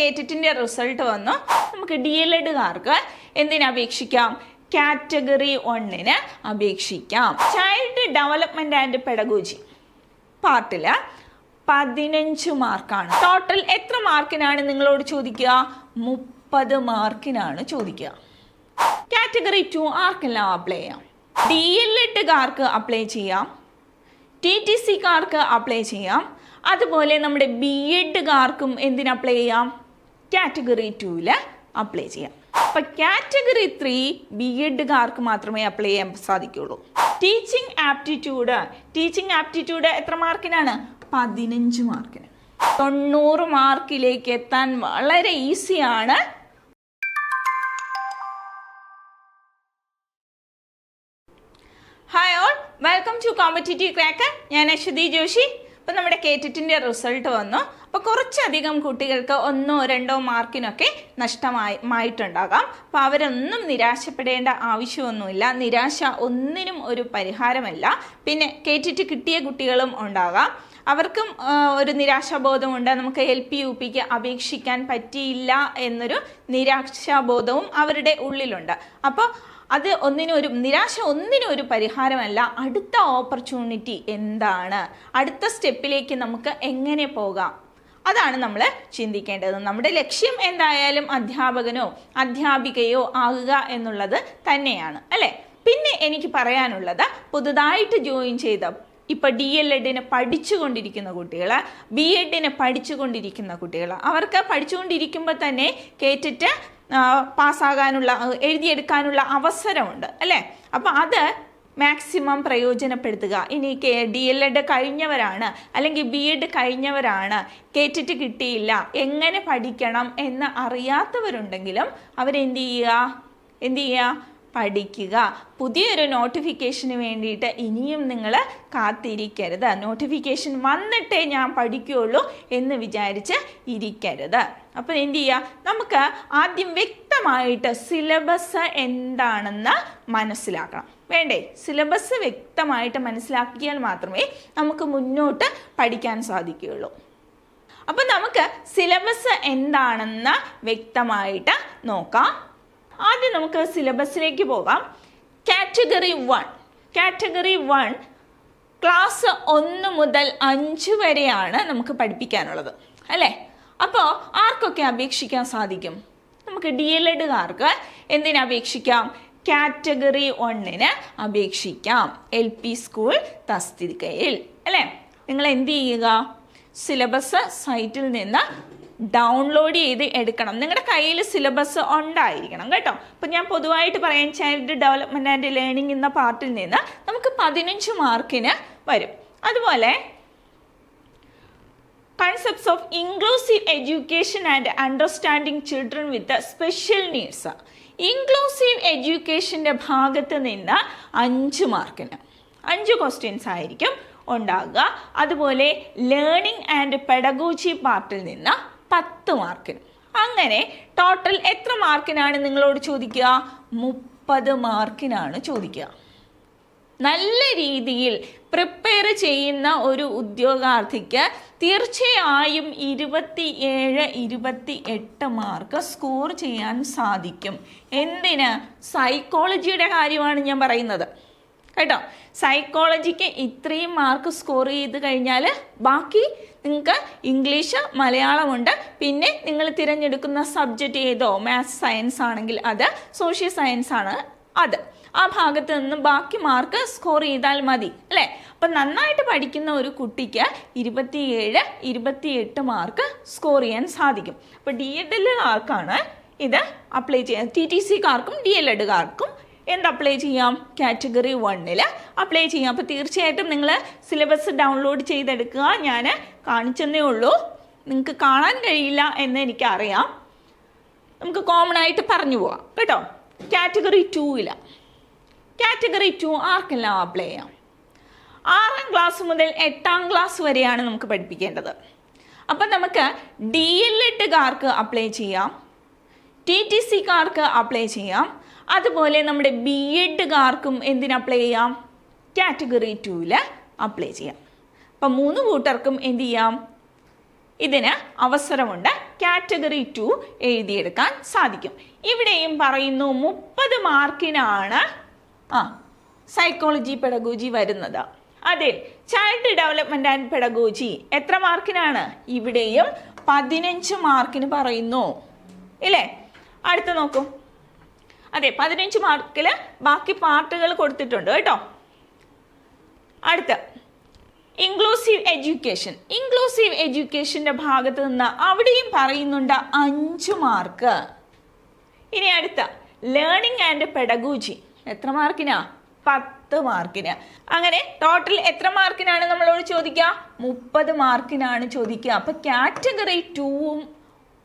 കേറ്ററ്റിന്റെ result വന്നു. നമുക്ക് D L എഡുകാർക്ക് എന്തിനപേക്ഷിക്കാം കാറ്റഗറി ഒന്നിന് അപേക്ഷിക്കാം. ചൈൽഡ് ഡെവലപ്മെന്റ് ആൻഡ് പെഡഗോജി പാർട്ടിൽ പതിനഞ്ച് മാർക്കാണ്. ടോട്ടൽ എത്ര മാർക്കിനാണ് നിങ്ങളോട് ചോദിക്കുക? മുപ്പത് മാർക്കിനാണ് ചോദിക്കുക. കാറ്റഗറി ടു ആർക്കെല്ലാം അപ്ലൈ ചെയ്യാം? ഡി എൽ എഡുകാർക്ക് അപ്ലൈ ചെയ്യാം. ടി ടി സിക്കാർക്ക് അപ്ലൈ ചെയ്യാം. അതുപോലെ നമ്മുടെ ബി എഡുകാർക്കും എന്തിന് അപ്ലൈ ചെയ്യാം? കാറ്റഗറി ടൂവിൽ അപ്ലൈ ചെയ്യാം. അപ്പൊ കാറ്റഗറി ത്രീ ബി എഡുകാർക്ക് മാത്രമേ അപ്ലൈ ചെയ്യാൻ സാധിക്കുള്ളൂ ടീച്ചിങ് ആപ്റ്റിറ്റ്യൂഡ് ടീച്ചിങ് ആപ്റ്റിറ്റ്യൂഡ് എത്ര മാർക്കിനാണ്? പതിനഞ്ച് മാർക്കിന്. തൊണ്ണൂറ് മാർക്കിലേക്ക് എത്താൻ വളരെ ഈസിയാണ് hi all welcome to competitive cracker ഞാൻ അശ്വതി ജോഷി. അപ്പം നമ്മുടെ കേറ്ററ്റിന്റെ റിസൾട്ട് വന്നു. അപ്പോൾ കുറച്ചധികം കുട്ടികൾക്ക് ഒന്നോ രണ്ടോ മാർക്കിനൊക്കെ നഷ്ടമായി മായിട്ടുണ്ടാകാം. അപ്പോൾ അവരൊന്നും നിരാശപ്പെടേണ്ട ആവശ്യമൊന്നുമില്ല. നിരാശ ഒന്നിനും ഒരു പരിഹാരമല്ല. പിന്നെ കേറ്റിട്ട് കിട്ടിയ കുട്ടികളും ഉണ്ടാകാം. അവർക്കും ഒരു നിരാശാബോധമുണ്ട്. നമുക്ക് എൽ പി യു പിക്ക് അപേക്ഷിക്കാൻ പറ്റിയില്ല എന്നൊരു നിരാശാബോധവും അവരുടെ ഉള്ളിലുണ്ട്. അപ്പോൾ അത് ഒന്നിനും ഒരു നിരാശ ഒന്നിനും ഒരു പരിഹാരമല്ല. അടുത്ത ഓപ്പർച്യൂണിറ്റി എന്താണ്? അടുത്ത സ്റ്റെപ്പിലേക്ക് നമുക്ക് എങ്ങനെ പോകാം? അതാണ് നമ്മൾ ചിന്തിക്കേണ്ടത്. നമ്മുടെ ലക്ഷ്യം എന്തായാലും അധ്യാപകനോ അധ്യാപികയോ ആകുക എന്നുള്ളത് തന്നെയാണ് അല്ലേ? പിന്നെ എനിക്ക് പറയാനുള്ളത് പുതുതായിട്ട് ജോയിൻ ചെയ്ത ഇപ്പൊ ഡി എൽ എഡിന് പഠിച്ചുകൊണ്ടിരിക്കുന്ന കുട്ടികൾ ബി എഡിന് പഠിച്ചുകൊണ്ടിരിക്കുന്ന കുട്ടികൾ അവർക്ക് പഠിച്ചുകൊണ്ടിരിക്കുമ്പോൾ തന്നെ കേറ്റിട്ട് പാസ്സാകാനുള്ള എഴുതിയെടുക്കാനുള്ള അവസരമുണ്ട് അല്ലേ? അപ്പം അത് മാക്സിമം പ്രയോജനപ്പെടുത്തുക. ഇനി കെ ഡി എൽ എഡ് കഴിഞ്ഞവരാണ്. അല്ലെങ്കിൽ ബി എഡ് കഴിഞ്ഞവരാണ്. കേറ്റിട്ട് കിട്ടിയില്ല. എങ്ങനെ പഠിക്കണം എന്ന് അറിയാത്തവരുണ്ടെങ്കിലും അവരെന്ത് ചെയ്യുക? എന്ത് ചെയ്യുക? പഠിക്കുക. പുതിയൊരു നോട്ടിഫിക്കേഷന് വേണ്ടിയിട്ട് ഇനിയും നിങ്ങൾ കാത്തിരിക്കരുത്. നോട്ടിഫിക്കേഷൻ വന്നിട്ടേ ഞാൻ പഠിക്കുകയുള്ളൂ എന്ന് വിചാരിച്ച് ഇരിക്കരുത്. അപ്പോൾ എന്ത് ചെയ്യുക? നമുക്ക് ആദ്യം വ്യക്തമായിട്ട് സിലബസ് എന്താണെന്ന് മനസ്സിലാക്കണം. വേണ്ടേ? സിലബസ് വ്യക്തമായിട്ട് മനസ്സിലാക്കിയാൽ മാത്രമേ നമുക്ക് മുന്നോട്ട് പഠിക്കാൻ സാധിക്കുകയുള്ളൂ. അപ്പം നമുക്ക് സിലബസ് എന്താണെന്ന് വ്യക്തമായിട്ട് നോക്കാം. ആദ്യം നമുക്ക് സിലബസിലേക്ക് പോകാം. Category one category one class ഒന്ന് മുതൽ അഞ്ച് വരെയാണ് നമുക്ക് പഠിപ്പിക്കാനുള്ളത്. അല്ലേ? അപ്പോൾ ആർക്കൊക്കെ അപേക്ഷിക്കാൻ സാധിക്കും? നമുക്ക് ഡി എൽ എഡുകാർക്ക് എന്തിന് അപേക്ഷിക്കാം? കാറ്റഗറി ഒന്നിന് അപേക്ഷിക്കാം. എൽ പി സ്കൂൾ തസ്തികയിൽ. അല്ലേ? നിങ്ങൾ എന്ത് ചെയ്യുക? സിലബസ് സൈറ്റിൽ നിന്ന് ഡൗൺലോഡ് ചെയ്ത് എടുക്കണം. നിങ്ങളുടെ കയ്യിൽ സിലബസ് ഉണ്ടായിരിക്കണം കേട്ടോ. അപ്പം ഞാൻ പൊതുവായിട്ട് പറയാൻ ചൈൽഡ് ഡെവലപ്മെന്റ് ആൻഡ് ലേണിംഗ് എന്ന പാർട്ടിൽ നിന്ന് നമുക്ക് പതിനഞ്ച് മാർക്കിന് വരും. അതുപോലെ concepts of inclusive education and understanding children with special needs inclusive എഡ്യൂക്കേഷന്റെ ഭാഗത്ത് നിന്ന് അഞ്ച് മാർക്കിന്. അഞ്ച് ക്വസ്റ്റ്യൻസ് ആയിരിക്കും ഉണ്ടാകുക അതുപോലെ ലേണിംഗ് ആൻഡ് പെഡഗോജി പാർട്ടിൽ നിന്ന് പത്ത് മാർക്കിന്. അങ്ങനെ ടോട്ടൽ എത്ര മാർക്കിനാണ് നിങ്ങളോട് ചോദിക്കുക? മുപ്പത് മാർക്കിനാണ് ചോദിക്കുക. നല്ല രീതിയിൽ പ്രിപ്പയർ ചെയ്യുന്ന ഒരു ഉദ്യോഗാർത്ഥിക്ക് തീർച്ചയായും ഇരുപത്തി ഏഴ് ഇരുപത്തി എട്ട് മാർക്ക് സ്കോർ ചെയ്യാൻ സാധിക്കും. എന്തിന്? സൈക്കോളജിയുടെ കാര്യമാണ് ഞാൻ പറയുന്നത്. കേട്ടോ? സൈക്കോളജിക്ക് ഇത്രയും മാർക്ക് സ്കോർ ചെയ്ത് കഴിഞ്ഞാൽ ബാക്കി നിങ്ങൾക്ക് ഇംഗ്ലീഷ് മലയാളമുണ്ട്. പിന്നെ നിങ്ങൾ തിരഞ്ഞെടുക്കുന്ന സബ്ജക്റ്റ് ഏതോ? മാത്സ് സയൻസ് ആണെങ്കിൽ അത് സോഷ്യൽ സയൻസ് ആണ്. അത്. ആ ഭാഗത്ത് നിന്ന് ബാക്കി മാർക്ക് സ്കോർ ചെയ്താൽ മതി അല്ലേ? അപ്പം നന്നായിട്ട് പഠിക്കുന്ന ഒരു കുട്ടിക്ക് ഇരുപത്തിയേഴ് ഇരുപത്തിയെട്ട് മാർക്ക് സ്കോർ ചെയ്യാൻ സാധിക്കും. അപ്പോൾ ഡി എഡ് എല്ലുകാർക്കാണ് ഇത് അപ്ലൈ ചെയ്യാൻ ടി ടി സിക്കാർക്കും ഡി എൽ എഡുകാർക്കും എന്ത് അപ്ലൈ ചെയ്യാം? കാറ്റഗറി വണ്ണിൽ അപ്ലൈ ചെയ്യാം. അപ്പോൾ തീർച്ചയായിട്ടും നിങ്ങൾ സിലബസ് ഡൗൺലോഡ് ചെയ്തെടുക്കുക. ഞാൻ കാണിച്ചെന്നേ ഉള്ളൂ. നിങ്ങൾക്ക് കാണാൻ കഴിയില്ല എന്ന് എനിക്കറിയാം. നമുക്ക് കോമൺ ആയിട്ട് പറഞ്ഞു പോവാം. കേട്ടോ? കാറ്റഗറി ടൂവില കാറ്റഗറി ടു ആർക്കെല്ലാം അപ്ലൈ ചെയ്യാം? ആറാം ക്ലാസ് മുതൽ എട്ടാം ക്ലാസ് വരെയാണ് നമുക്ക് പഠിപ്പിക്കേണ്ടത്. അപ്പം നമുക്ക് ഡി എൽ എഡുകാർക്ക് അപ്ലൈ ചെയ്യാം. ടി ടി സിക്കാർക്ക് അപ്ലൈ ചെയ്യാം. അതുപോലെ നമ്മുടെ ബി എഡുകാർക്കും എന്തിന് അപ്ലൈ ചെയ്യാം? കാറ്റഗറി ടൂവിൽ അപ്ലൈ ചെയ്യാം. അപ്പം മൂന്ന് കൂട്ടർക്കും എന്ത് ചെയ്യാം? ഇതിന് അവസരമുണ്ട്. കാറ്റഗറി ടു എഴുതിയെടുക്കാൻ സാധിക്കും. ഇവിടെയും പറയുന്നു മുപ്പത് മാർക്കിനാണ് ആ സൈക്കോളജി പെഡഗോജി വരുന്നത്. അതെ ചൈൽഡ് ഡെവലപ്മെന്റ് ആൻഡ് പെഡഗോജി എത്ര മാർക്കിനാണ്? ഇവിടെയും പതിനഞ്ച് മാർക്കിന് പറയുന്നു. ഇല്ലേ? അടുത്ത നോക്കൂ. അതെ പതിനഞ്ച് മാർക്കിൽ ബാക്കി പാർട്ടുകൾ കൊടുത്തിട്ടുണ്ട് കേട്ടോ. അടുത്ത ഇൻക്ലൂസീവ് എഡ്യൂക്കേഷൻ ഇൻക്ലൂസീവ് എഡ്യൂക്കേഷന്റെ ഭാഗത്ത് നിന്ന് അവിടെയും പറയുന്നുണ്ട് അഞ്ച് മാർക്ക്. ഇനി അടുത്ത ലേണിംഗ് ആൻഡ് പെഡഗോജി എത്ര മാർക്കിനാ? പത്ത് മാർക്കിന്. അങ്ങനെ ടോട്ടൽ എത്ര മാർക്കിനാണ് നമ്മളോട് ചോദിക്കുക? മുപ്പത് മാർക്കിനാണ് ചോദിക്കുക. അപ്പൊ കാറ്റഗറി ടൂവും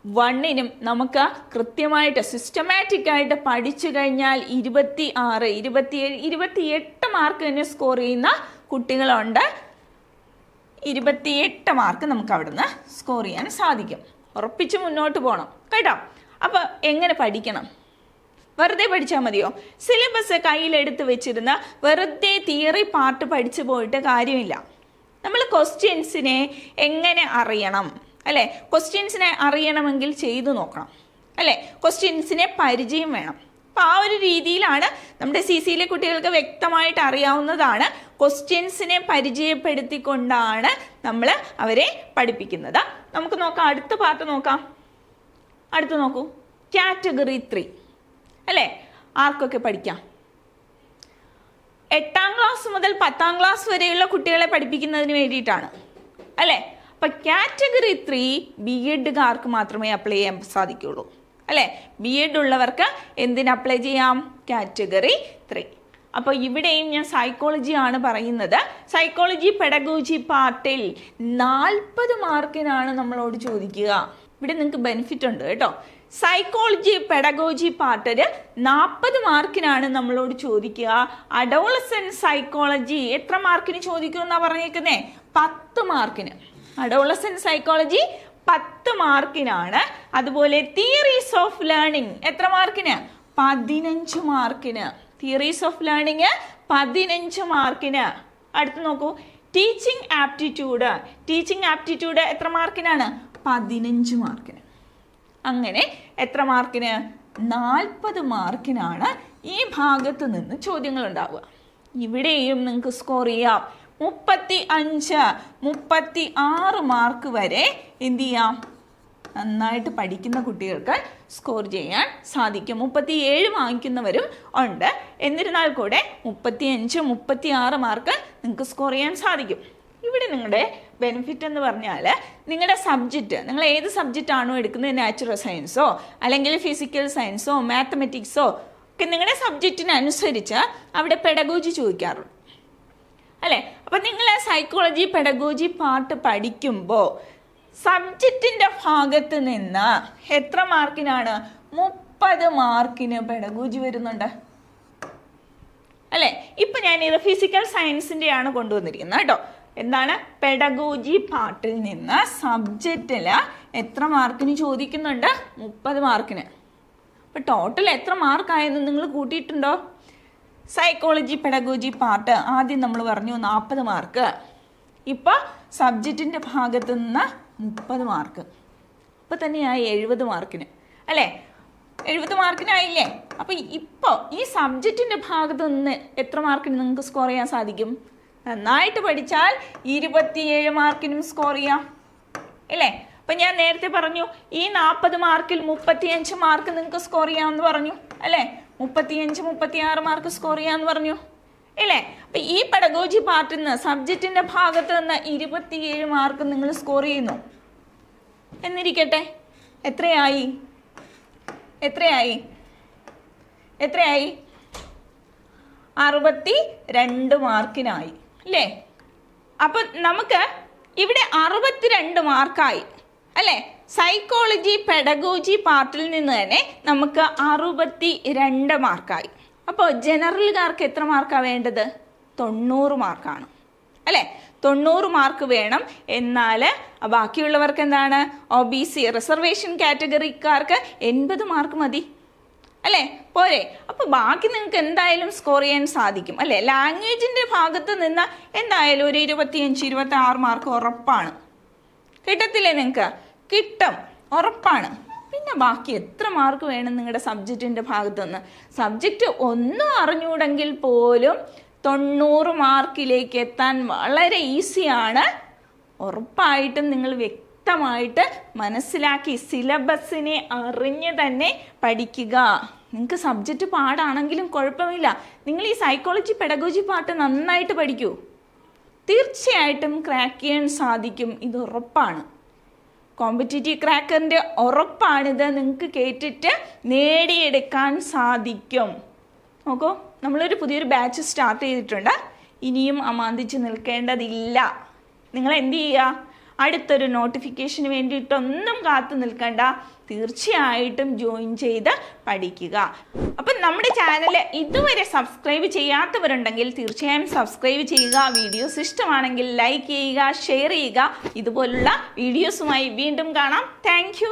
വണ്ണിനും നമുക്ക് കൃത്യമായിട്ട് സിസ്റ്റമാറ്റിക് ആയിട്ട് പഠിച്ചു കഴിഞ്ഞാൽ ഇരുപത്തി ആറ് ഇരുപത്തിയേഴ് മാർക്ക് തന്നെ സ്കോർ ചെയ്യുന്ന കുട്ടികളുണ്ട്. ഇരുപത്തിയെട്ട് മാർക്ക് നമുക്ക് അവിടുന്ന് സ്കോർ ചെയ്യാൻ സാധിക്കും. ഉറപ്പിച്ച് മുന്നോട്ട് പോകണം കേട്ടോ? അപ്പോൾ എങ്ങനെ പഠിക്കണം? വെറുതെ പഠിച്ചാൽ മതിയോ? സിലബസ് കയ്യിലെടുത്ത് വെച്ചിരുന്ന വെറുതെ തിയറി പാർട്ട് പഠിച്ചു പോയിട്ട് കാര്യമില്ല. നമ്മൾ ക്വസ്റ്റ്യൻസിനെ എങ്ങനെ അറിയണം? അല്ലേ? ക്വസ്റ്റ്യൻസിനെ അറിയണമെങ്കിൽ ചെയ്തു നോക്കണം. അല്ലേ? ക്വസ്റ്റ്യൻസിനെ പരിചയം വേണം. അപ്പം ആ ഒരു രീതിയിലാണ് നമ്മുടെ സി സിയിലെ കുട്ടികൾക്ക് വ്യക്തമായിട്ട് അറിയാവുന്നതാണ് ക്വസ്റ്റ്യൻസിനെ പരിചയപ്പെടുത്തിക്കൊണ്ടാണ് നമ്മൾ അവരെ പഠിപ്പിക്കുന്നത്. നമുക്ക് നോക്കാം. അടുത്ത പാർട്ട് നോക്കാം. അടുത്ത് നോക്കൂ. കാറ്റഗറി ത്രീ അല്ലേ? ആർക്കൊക്കെ പഠിക്കാം? എട്ടാം ക്ലാസ് മുതൽ പത്താം ക്ലാസ് വരെയുള്ള കുട്ടികളെ പഠിപ്പിക്കുന്നതിന് വേണ്ടിയിട്ടാണ്. അല്ലേ? അപ്പം കാറ്റഗറി ത്രീ ബി എഡുകാർക്ക് മാത്രമേ അപ്ലൈ ചെയ്യാൻ സാധിക്കുള്ളൂ. അല്ലേ? ബി എഡ് ഉള്ളവർക്ക് എന്തിന് അപ്ലൈ ചെയ്യാം? കാറ്റഗറി ത്രീ അപ്പോൾ ഇവിടെയും ഞാൻ സൈക്കോളജി ആണ് പറയുന്നത്. സൈക്കോളജി പെഡഗോജി പാർട്ടിൽ നാൽപ്പത് മാർക്കിനാണ് നമ്മളോട് ചോദിക്കുക. ഇവിടെ നിങ്ങൾക്ക് ബെനിഫിറ്റ് ഉണ്ട് കേട്ടോ. സൈക്കോളജി പെഡഗോജി പാർട്ടിൽ നാൽപ്പത് മാർക്കിനാണ് നമ്മളോട് ചോദിക്കുക. അഡോളസൻ സൈക്കോളജി എത്ര മാർക്കിന് ചോദിക്കുമെന്നാ പറഞ്ഞേക്കുന്നേ? പത്ത് മാർക്കിന്. അഡോളസൻ സൈക്കോളജി പത്ത് മാർക്കിനാണ്. അതുപോലെ തിയറീസ് ഓഫ് ലേണിംഗ് എത്ര മാർക്കിന്? പതിനഞ്ച് മാർക്കിന്. തിയറീസ് ഓഫ് ലേണിംഗ് പതിനഞ്ച് മാർക്കിന്. അടുത്ത് നോക്കൂ. ടീച്ചിങ് ആപ്റ്റിറ്റ്യൂഡ് ടീച്ചിങ് ആപ്റ്റിറ്റ്യൂഡ് എത്ര മാർക്കിനാണ്? പതിനഞ്ച് മാർക്കിന്. അങ്ങനെ എത്ര മാർക്കിന്? നാൽപ്പത് മാർക്കിനാണ് ഈ ഭാഗത്ത് നിന്ന് ചോദ്യങ്ങൾ ഉണ്ടാവുക ഇവിടെയും നിങ്ങൾക്ക് സ്കോർ ചെയ്യാം. മുപ്പത്തി അഞ്ച് മുപ്പത്തി ആറ് മാർക്ക് വരെ എന്ത് ചെയ്യാം? നന്നായിട്ട് പഠിക്കുന്ന കുട്ടികൾക്ക് സ്കോർ ചെയ്യാൻ സാധിക്കും. മുപ്പത്തി ഏഴ് വാങ്ങിക്കുന്നവരും ഉണ്ട്. എന്നിരുന്നാൽ കൂടെ മുപ്പത്തി അഞ്ച് മുപ്പത്തി ആറ് മാർക്ക് നിങ്ങൾക്ക് സ്കോർ ചെയ്യാൻ സാധിക്കും. ഇവിടെ നിങ്ങളുടെ ബെനിഫിറ്റ് എന്ന് പറഞ്ഞാൽ നിങ്ങളുടെ സബ്ജക്റ്റ് നിങ്ങൾ ഏത് സബ്ജക്റ്റ് ആണോ എടുക്കുന്നത്? നാച്ചുറൽ സയൻസോ അല്ലെങ്കിൽ ഫിസിക്കൽ സയൻസോ മാത്തമെറ്റിക്സോ ഒക്കെ നിങ്ങളുടെ സബ്ജക്റ്റിനനുസരിച്ച് അവിടെ പെഡഗോജി ചോദിക്കാറുണ്ട്. അല്ലേ? അപ്പം നിങ്ങൾ സൈക്കോളജി പെഡഗോജി പാർട്ട് പഠിക്കുമ്പോൾ സബ്ജക്റ്റിന്റെ ഭാഗത്ത് നിന്ന് എത്ര മാർക്കിനാണ്? മുപ്പത് മാർക്കിന് പെഡഗോജി വരുന്നുണ്ട്. അല്ലേ? ഇപ്പം ഞാനിത് ഫിസിക്കൽ സയൻസിന്റെയാണ് കൊണ്ടുവന്നിരിക്കുന്നത് കേട്ടോ. എന്താണ്? പെഡഗോജി പാർട്ടിൽ നിന്ന് സബ്ജക്റ്റിൽ എത്ര മാർക്കിന് ചോദിക്കുന്നുണ്ട്? മുപ്പത് മാർക്കിന്. അപ്പം ടോട്ടൽ എത്ര മാർക്കായെന്ന് നിങ്ങൾ കൂട്ടിയിട്ടുണ്ടോ? സൈക്കോളജി പെഡഗോജി പാർട്ട് ആദ്യം നമ്മൾ പറഞ്ഞു നാൽപ്പത് മാർക്ക് ഇപ്പോൾ സബ്ജക്റ്റിന്റെ ഭാഗത്ത് നിന്ന് മുപ്പത് മാർക്ക് അപ്പോൾ തന്നെയായി എഴുപത് മാർക്കിന്. അല്ലേ? എഴുപത് മാർക്കിനായില്ലേ അപ്പോൾ ഇപ്പോൾ ഈ സബ്ജക്റ്റിന്റെ ഭാഗത്ത് നിന്ന് എത്ര മാർക്കിന് നിങ്ങൾക്ക് സ്കോർ ചെയ്യാൻ സാധിക്കും? നന്നായിട്ട് പഠിച്ചാൽ ഇരുപത്തിയേഴ് മാർക്കിനും സ്കോർ ചെയ്യാം. അല്ലേ അപ്പം ഞാൻ നേരത്തെ പറഞ്ഞു ഈ നാൽപ്പത് മാർക്കിൽ മുപ്പത്തിയഞ്ച് മാർക്ക് നിങ്ങൾക്ക് സ്കോർ ചെയ്യാമെന്ന് പറഞ്ഞു. അല്ലേ? മുപ്പത്തിയഞ്ച് മുപ്പത്തിയാറ് മാർക്ക് സ്കോർ ചെയ്യാമെന്ന് പറഞ്ഞു. അല്ലേ അപ്പം ഈ പെഡഗോജി പാർട്ടിൽ നിന്ന് സബ്ജക്റ്റിന്റെ ഭാഗത്ത് നിന്ന് ഇരുപത്തിയേഴ് മാർക്ക് നിങ്ങൾ സ്കോർ ചെയ്യുന്നു. എന്നിരിക്കട്ടെ. എത്രയായി? എത്രയായി? എത്രയായി? അറുപത്തി രണ്ട് മാർക്കിനായി. അല്ലേ? അപ്പൊ നമുക്ക് ഇവിടെ അറുപത്തിരണ്ട് മാർക്കായി. അല്ലേ? സൈക്കോളജി പെഡഗോജി പാർട്ടിൽ നിന്ന് തന്നെ നമുക്ക് അറുപത്തി രണ്ട് മാർക്കായി അപ്പോൾ ജനറലുകാർക്ക് എത്ര മാർക്കാണ് വേണ്ടത്? തൊണ്ണൂറ് മാർക്കാണ്. അല്ലേ? തൊണ്ണൂറ് മാർക്ക് വേണം. എന്നാൽ ബാക്കിയുള്ളവർക്ക് എന്താണ്? ഒ ബി സി റിസർവേഷൻ കാറ്റഗറിക്കാർക്ക് എൺപത് മാർക്ക് മതി. അല്ലേ? പോരെ. അപ്പോൾ ബാക്കി നിങ്ങൾക്ക് എന്തായാലും സ്കോർ ചെയ്യാൻ സാധിക്കും. അല്ലേ? ലാംഗ്വേജിന്റെ ഭാഗത്ത് നിന്ന് എന്തായാലും ഒരു ഇരുപത്തിയഞ്ച് ഇരുപത്തി ആറ് മാർക്ക് ഉറപ്പാണ്. കിട്ടത്തില്ലേ നിങ്ങൾക്ക്? കിട്ടും. ഉറപ്പാണ്. പിന്നെ ബാക്കി എത്ര മാർക്ക് വേണം നിങ്ങളുടെ സബ്ജക്റ്റിന്റെ ഭാഗത്തുനിന്ന്? സബ്ജക്റ്റ് ഒന്നും അറിഞ്ഞൂടെങ്കിൽ പോലും തൊണ്ണൂറ് മാർക്കിലേക്ക് എത്താൻ വളരെ ഈസിയാണ് ഉറപ്പായിട്ടും നിങ്ങൾ വ്യക്തമായിട്ട് മനസ്സിലാക്കി സിലബസിനെ അറിഞ്ഞ് തന്നെ പഠിക്കുക. നിങ്ങൾക്ക് സബ്ജക്റ്റ് പാടാണെങ്കിലും കുഴപ്പമില്ല. നിങ്ങൾ ഈ സൈക്കോളജി പെഡഗോജി പാട്ട് നന്നായിട്ട് പഠിക്കൂ. തീർച്ചയായിട്ടും ക്രാക്ക് ചെയ്യാൻ സാധിക്കും. ഇത് ഉറപ്പാണ്. കോമ്പറ്റേറ്റീവ് ക്രാക്കറിന്റെ ഉറപ്പാണിത് നിങ്ങൾക്ക് കേട്ടിട്ട് നേടിയെടുക്കാൻ സാധിക്കും. നോക്കൂ നമ്മളൊരു പുതിയൊരു ബാച്ച് സ്റ്റാർട്ട് ചെയ്തിട്ടുണ്ട്. ഇനിയും അമാന്തിച്ച് നിൽക്കേണ്ടതില്ല. നിങ്ങൾ എന്ത് ചെയ്യുക? അടുത്തൊരു നോട്ടിഫിക്കേഷന് വേണ്ടിയിട്ടൊന്നും കാത്തു നിൽക്കണ്ട. തീർച്ചയായിട്ടും ജോയിൻ ചെയ്ത് പഠിക്കുക. അപ്പം നമ്മുടെ ചാനൽ ഇതുവരെ സബ്സ്ക്രൈബ് ചെയ്യാത്തവരുണ്ടെങ്കിൽ തീർച്ചയായും സബ്സ്ക്രൈബ് ചെയ്യുക. വീഡിയോസ് ഇഷ്ടമാണെങ്കിൽ ലൈക്ക് ചെയ്യുക ഷെയർ ചെയ്യുക. ഇതുപോലുള്ള വീഡിയോസുമായി വീണ്ടും കാണാം. താങ്ക്